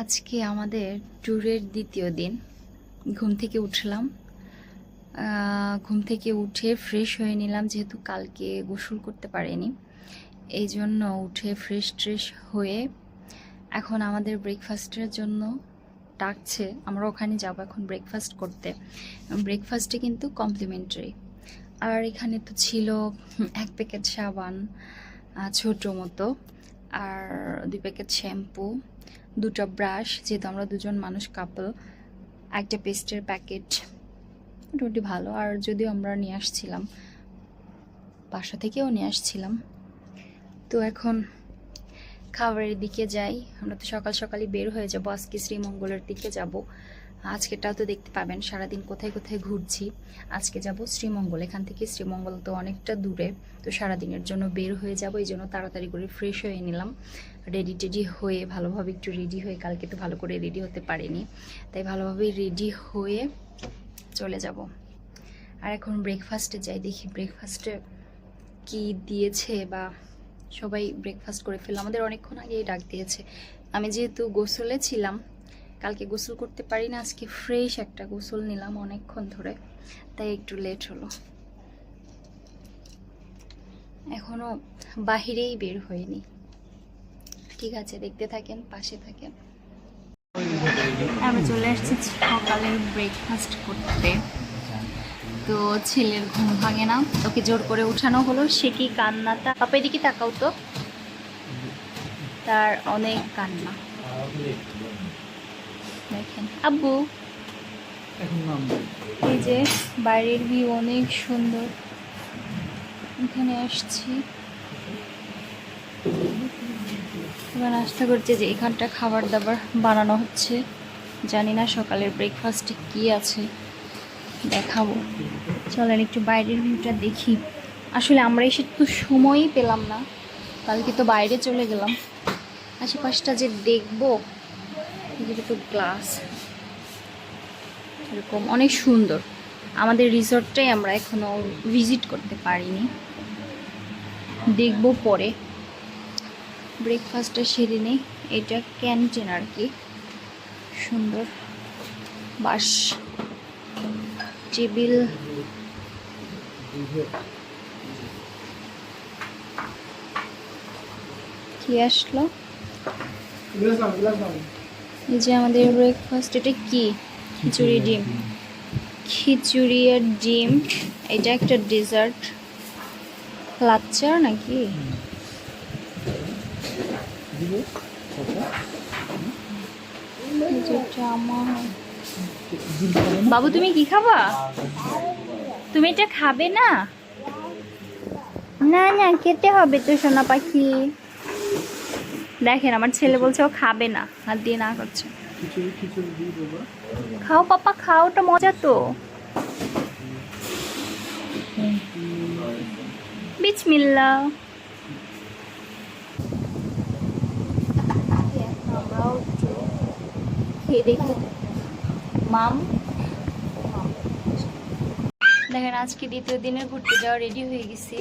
আজকে আমাদের ট্যুরের দ্বিতীয় দিন। ঘুম থেকে উঠলাম। ঘুম থেকে উঠে ফ্রেশ হয়ে নিলাম, যেহেতু কালকে গোসল করতে পারিনি। এই জন্য উঠে ফ্রেশ ট্রেশ হয়ে এখন আমাদের ব্রেকফাস্টের জন্য ডাকছে। আমরা ওখানে যাব এখন ব্রেকফাস্ট করতে। ব্রেকফাস্টে কিন্তু কমপ্লিমেন্টারি আর এখানে তো ছিল এক প্যাকেট সাবান ছোটো মতো। আর দুই প্যাকেট শ্যাম্পু, দুটো ব্রাশ, যেহেতু আমরা দুজন মানুষ কাপল একটা পেস্টের প্যাকেট মোটামুটি ভালো। আর যদিও আমরা নিয়ে আসছিলাম, বাসা থেকেও নিয়ে আসছিলাম। তো এখন খাবারের দিকে যাই। আমরা তো সকাল সকালই বের হয়ে যাব। আজকে শ্রীমঙ্গলের দিকে যাব। আজকেটাও তো দেখতে পাবেন, সারাদিন কোথায় কোথায় ঘুরছি। আজকে যাব শ্রীমঙ্গল, এখান থেকে শ্রীমঙ্গল তো অনেকটা দূরে, তো সারাদিনের জন্য বের হয়ে যাব, এই জন্য তাড়াতাড়ি করে ফ্রেশ হয়ে নিলাম। রেডি টেডি হয়ে, ভালোভাবে একটু রেডি হয়ে, কালকে তো ভালো করে রেডি হতে পারিনি, তাই ভালোভাবে রেডি হয়ে চলে যাব। আর এখন ব্রেকফাস্টে যাই, দেখি ব্রেকফাস্টে কি দিয়েছে বা সবাই ব্রেকফাস্ট করে ফেললাম আমাদের অনেকক্ষণ আগেই ডাক দিয়েছে। আমি যেহেতু গোসলে ছিলাম কালকে গোসল করতে পারি না, আজকে ফ্রেশ একটা গোসল নিলাম অনেকক্ষণ ধরে, তাই একটু লেট হলো। এখনও বাহিরেই বের হয়নি ঠিক আছে, দেখতে থাকেন, পাশে থাকেন। আমি চলে আসছি সকালের ব্রেকফাস্ট করতে। তো ছেলের ঘুম ভাঙে না, ওকে জোর করে উঠানো হলো, সে কি কান্নাটা পাপা এদিকে তাকাও তো। তার অনেক কান্না। দেখেন। আব্বু। এই যে বাইরের ভিউ অনেক সুন্দর। এখানে আসছি। এবার নাস্তা করছে যে এখানটা খাবার দাবার বানানো হচ্ছে। জানি না সকালের ব্রেকফাস্টে কি আছে। দেখাবো। চলেন একটু বাইরের ভিউটা দেখি। আসলে আমরা এসে তো সময়ই পেলাম না। কালকে তো বাইরে চলে গেলাম। আশেপাশটা যে দেখব তো গ্লাস এরকম অনেক সুন্দর। আমাদের রিসর্টটাই আমরা এখনও ভিজিট করতে পারিনি। দেখব পরে। ব্রেকফাস্টটা সেরে নেই। এটা ক্যান্টিন আর কি। সুন্দর। বাস টেবিল। কি আসলো? এই যে আমাদের ব্রেকফাস্ট এটা কি? খিচুড়ি ডিম। খিচুড়ি আর ডিম, এটা একটা ডেজার্ট লাচ্চার নাকি? বাবু, তুমি কি খাবা? তুমি এটা খাবে না? না না, খেতে হবে তো, সোনা পাখি। দেখেন আমার ছেলে বলছে ও খাবে না হাত দিয়ে না করছে। খাও পাপা খাও ওটা মজা তো। দেখি। মাম। দেখেন আজকে দ্বিতীয় দিনে ঘুরতে যাওয়া রেডি হয়ে গেছি।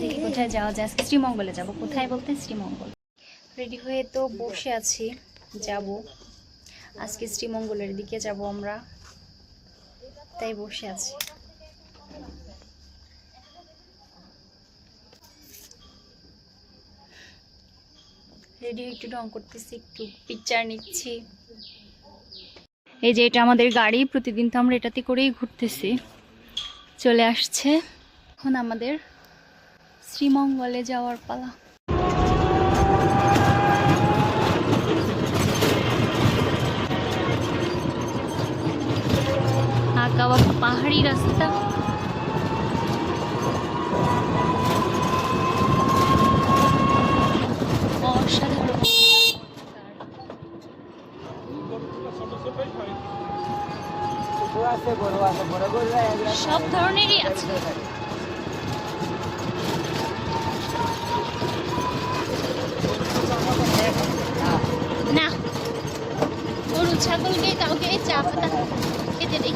দেখি কোথায় যাওয়া যায়। আজকে শ্রীমঙ্গলে যাব। কোথায় বলতে? শ্রীমঙ্গল। রেডি হয়ে তো বসে আছি, যাব। আজকে শ্রীমঙ্গলের দিকে যাব আমরা, তাই বসে আছি। রেডি একটু ঢং করতেছি, একটু পিকচার নিচ্ছি। এই যে এটা আমাদের গাড়ি, প্রতিদিন তো আমরা এটাতে করেই ঘুরতেছি। চলে আসছে এখন আমাদের শ্রীমঙ্গলে যাওয়ার পালা। আঁকা বাঁকা পাহাড়ি রাস্তা। অসাধারণ। সব ধরনেরই আছে না গরু ছাগলকে কাউকে চা পাতা খেতে দেখি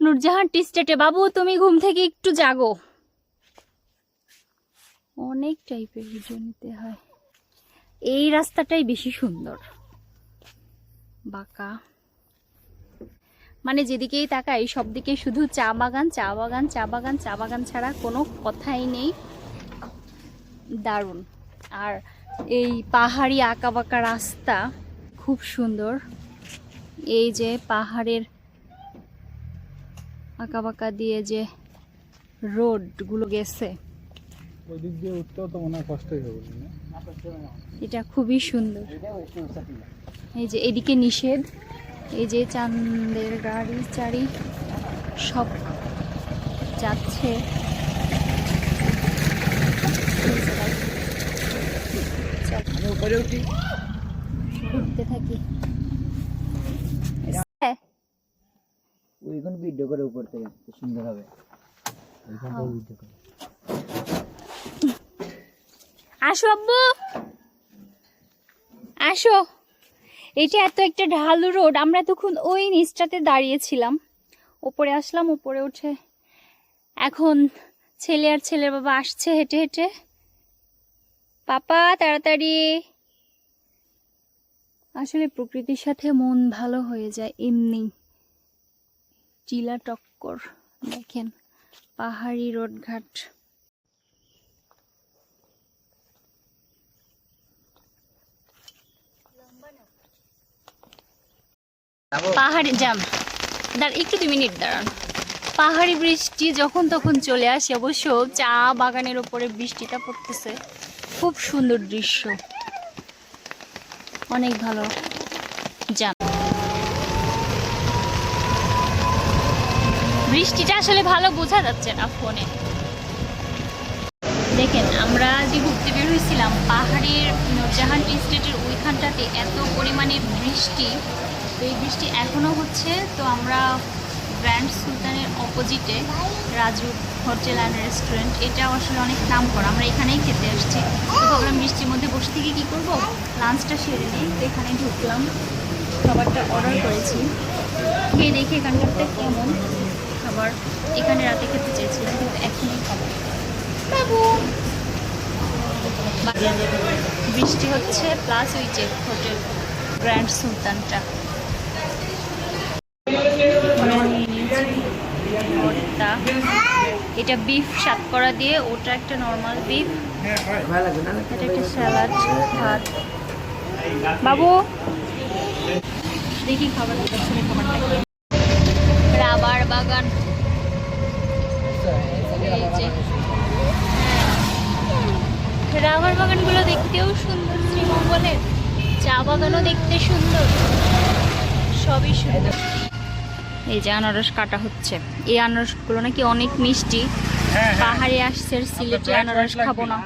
নূরজাহান, টি স্টেটে। বাবু, তুমি ঘুম থেকে একটু জাগো। অনেক টাইপের ভিডিও নিতে হয়। এই রাস্তাটাই বেশি সুন্দর। বাঁকা। মানে যেদিকেই তাকাই, সব দিকে শুধু চা বাগান চা বাগান চা বাগান চা বাগান ছাড়া কোনো কথাই নেই। দারুণ। আর এই পাহাড়ি আঁকা বাঁকা রাস্তা খুব সুন্দর। এই যে পাহাড়ের আঁকা বাঁকা দিয়ে যে রোডগুলো গেছে। ওই দিক দিয়ে উঠতেও তো মনে কষ্টই হবে এটা খুবই সুন্দর। এই যে এদিকে নিষেধ এই যে চান্দের গাড়ি চারি সব যাচ্ছে। চল, উঠি। ঘুরতে থাকি। হ্যাঁ, ভিডিও করে উপর থেকে সুন্দর হবে। এইখানটাও ভিডিও করে। আসো আব্বু। আসো। এটা এত একটা ঢালু রোড আমরা তখন ওই নিচটাতে দাঁড়িয়েছিলাম। ওপরে আসলাম উপরে উঠে। এখন ছেলে আর ছেলের বাবা আসছে হেঁটে হেঁটে। পাপা, তাড়াতাড়ি। আসলে প্রকৃতির সাথে মন ভালো হয়ে যায় এমনি। চিলা টক্কর, দেখেন, পাহাড়ি রোডঘাট পাহাড়ি, জাম। দাঁড়, একটু দুই মিনিট দাঁড়ান। পাহাড়ি বৃষ্টি যখন তখন চলে আসে, অবশ্য চা বাগানের উপরে বৃষ্টিটা পড়তেছে। খুব সুন্দর দৃশ্য। অনেক ভালো। জাম বৃষ্টিটা আসলে ভালো বোঝা যাচ্ছে না ফোনে। দেখেন, আমরা যে ঘুরতে বের হয়েছিলাম পাহাড়ের নূরজাহান স্টেটের ওইখানটাতে এত পরিমাণে বৃষ্টি। তো এই বৃষ্টি এখনও হচ্ছে, তো আমরা গ্র্যান্ড সুলতানের অপোজিটে রাজু হোটেল অ্যান্ড রেস্টুরেন্ট। এটাও আসলে অনেক নাম করা। আমরা এখানেই খেতে আসছি। তো ভাবলাম বৃষ্টির মধ্যে বসে থেকে কী করব? লাঞ্চটা সেরে নিই। তো এখানে ঢুকলাম। খাবারটা অর্ডার করেছি। গিয়ে দেখি এখানটাতে কেমন। খাবার এখানে রাতে খেতে চেয়েছিলাম, কিন্তু এখনই খাব। বাবু! বৃষ্টি হচ্ছে প্লাস ওই যে হোটেল গ্র্যান্ড সুলতানটা। এটা বিফ সাত করা দিয়ে, ওটা একটা নর্মাল বিফ এটা একটা স্যালাড ভাত। বাবু, দেখি খাবার রাবার বাগান। রাবার বাগানগুলো দেখতেও সুন্দর, শ্রীমঙ্গলের। চা বাগানও দেখতে সুন্দর। সবই সুন্দর। এই যে আনারস কাটা হচ্ছে। এই আনারসগুলো নাকি অনেক মিষ্টি। হ্যাঁ পাহাড়ে আসছে সিলেটে আনারস খাব না।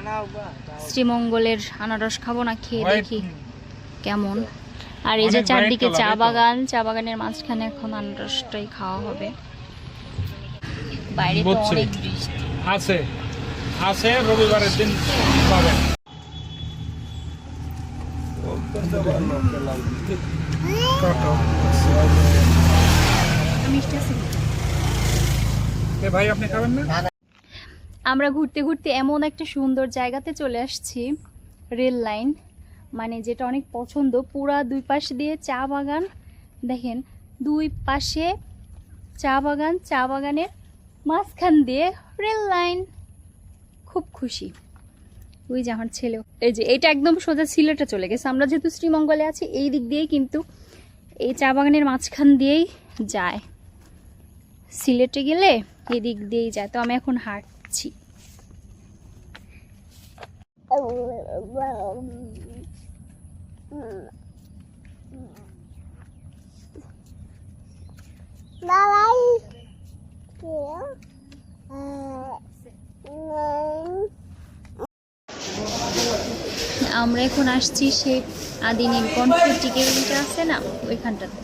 শ্রীমঙ্গলের আনারস খাব না খেয়ে দেখি কেমন। আর এই যে চারদিকে চা। বাগান চা বাগানের মাঝখানে এখন আনারসটাই খাওয়া হবে। বাইরে তো অনেক বৃষ্টি। আছে। আছে রবিবারের দিন পাবেন। মিষ্টি আছে। এ ভাই আপনি খাবেন না? আমরা ঘুরতে ঘুরতে এমন একটা সুন্দর জায়গাতে চলে আসছি রেল লাইন। মানে যেটা অনেক পছন্দ পুরা দুই পাশ দিয়ে চা বাগান। দেখেন দুই পাশে চা বাগান চা বাগানের মাঝখান দিয়ে রেল লাইন। খুব খুশি। ওই যে আমার ছেলে এই যে এটা একদম সোজা সিলেটে চলে গেছে। আমরা যেহেতু শ্রীমঙ্গলে আছি এই দিক দিয়েই কিন্তু এই চা বাগানের মাঝখান দিয়েই যায়। সিলেটে গেলে এদিক দিয়েই যায়। তো আমি এখন হাঁটছি। আমরা এখন আসছি সেই আদি নীলকণ্ঠ টিকেটটা আছে না, ওইখানটাতে।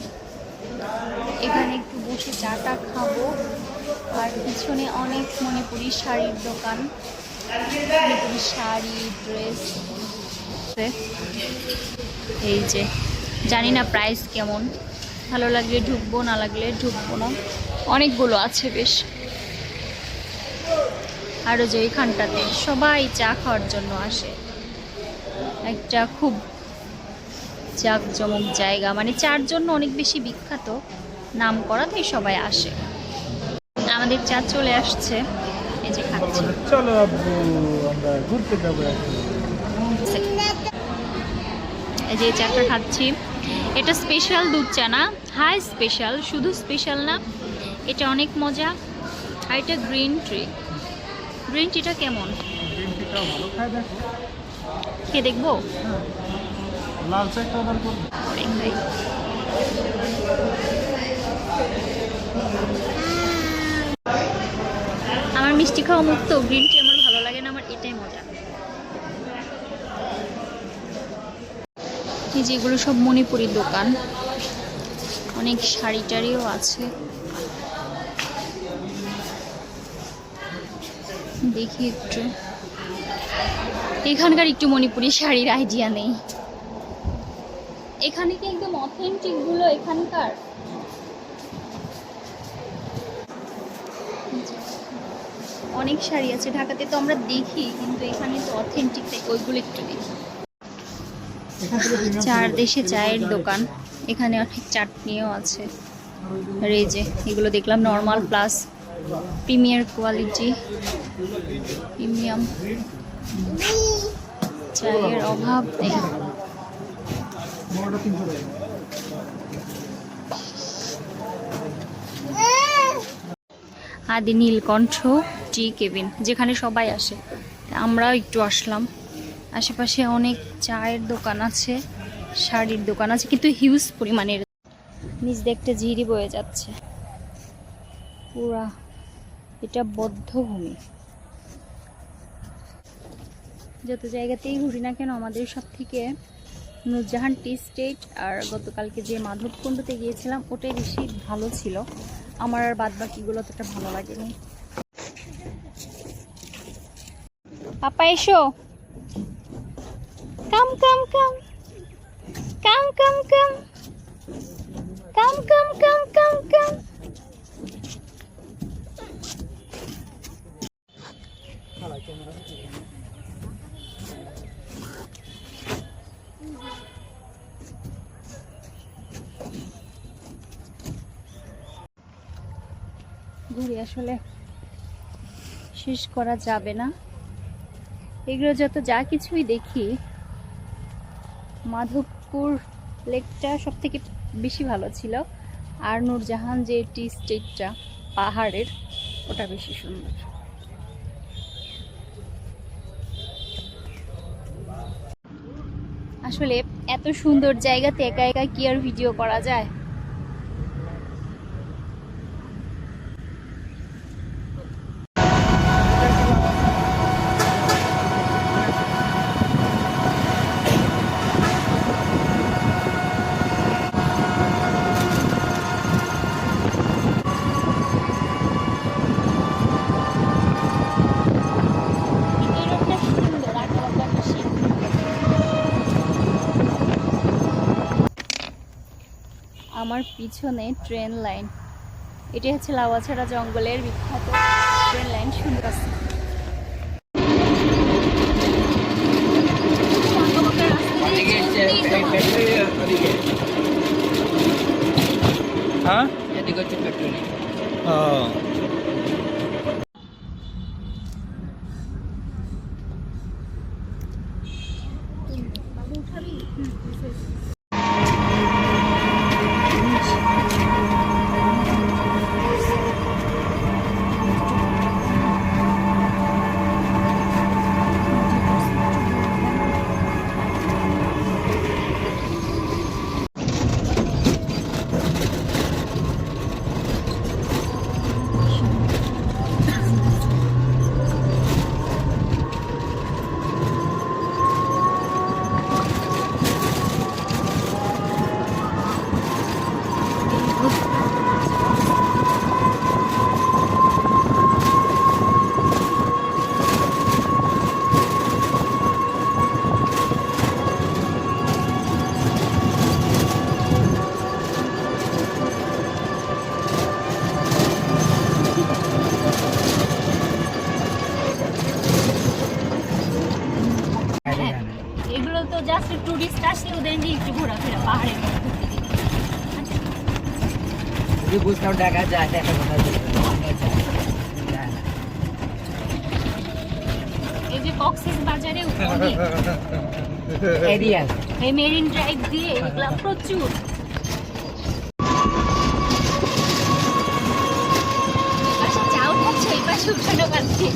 এখানে বসে চাটা খাব। আর পিছনে অনেক মণিপুরি শাড়ির দোকান। মণিপুরি শাড়ি, ড্রেস। এই যে, জানি না প্রাইস কেমন। ভালো লাগলে ঢুকবো, না লাগলে ঢুকবো না। অনেকগুলো আছে বেশ। আরও যে ওইখানটাতে সবাই চা খাওয়ার জন্য আসে। একটা খুব জাঁকজমক জায়গা। মানে চার জন্য অনেক বেশি বিখ্যাত। নাম করা তাই সবাই আসে। আমাদের চা চলে আসছে। এই যে খাচ্ছি। চলো আব্বু আমরা ঘুরতে যাব এই যে চাটা খাচ্ছি। এটা স্পেশাল দুধ চা না হাই স্পেশাল শুধু স্পেশাল না এটা অনেক মজা। আর এটা গ্রিন ট্রি গ্রিন টিটা কেমন? খেয়ে দেখব? লাল চা অর্ডার করব আমার মিষ্টি খাওয়া মুক্ত গ্রিন টি আমার ভালো লাগে না, আমার এটাই মজা। এই যে এগুলো সব মণিপুরি দোকান। অনেক শাড়ি টাড়িও আছে। দেখি একটু। এখানকার একটু মণিপুরি শাড়ির আইডিয়া নেই। এখানে কি একদম অথেন্টিকগুলো এখানকার? অনেক শাড়ি আছে ঢাকাতে তো আমরা দেখি কিন্তু এখানে তো অথেন্টিক তাই ওইগুলো একটু দেখি। চার দেশে চায়ের দোকান এখানে অনেক চাটনিও আছে রেজে এগুলো দেখলাম normal plus premier quality premium চায়ের অভাব নেই। আদি নীলকণ্ঠ টি, কেবিন, যেখানে সবাই আসে। আমরাও একটু আসলাম। আশেপাশে অনেক চায়ের দোকান আছে, শাড়ির দোকান আছে, কিন্তু হিউজ পরিমাণের। নিচ দেখতে ঝিরি বয়ে যাচ্ছে। পুরা, এটা বদ্ধভূমি। যত জায়গাতেই ঘুরি না কেন, আমাদের সব থেকে নুরজাহান টি স্টেট আর গতকালকে যে মাধবকুণ্ডতে গিয়েছিলাম, ওটাই বেশি ভালো ছিল। আমার আর বাদ বাকিগুলো অতটা ভালো লাগেনি। পাপা এসো কাম কাম কাম কাম কাম কাম কাম কাম কাম কাম কাম ঘুরে আসলে শেষ করা যাবে না। এগুলো যত যা কিছুই দেখি, মাধবপুর লেকটা সব থেকে বেশি ভালো ছিল। আর নূরজাহান যে টি স্টেটটা, পাহাড়ের, ওটা বেশি সুন্দর। আসলে এত সুন্দর জায়গাতে একা একা কি আর ভিডিও করা যায়? আমার পিছনে ট্রেন লাইন। এটি হচ্ছে লাওয়াছড়া জঙ্গলের বিখ্যাত ট্রেন লাইন সুন্দর। হ্যাঁ? এদিকে হচ্ছে পেট্রোলিং একটু ঘোরাফেরা পাহাড়ের। আচ্ছা, যদি বুঝতাম যায়। এই যে কক্সিস বাজারে অনেক এরিয়া এই মেরিন ড্রাইভ দিয়ে এগুলা প্রচুর পাশে চা উঠাচ্ছে এই পাশে উঠানো পাচ্ছে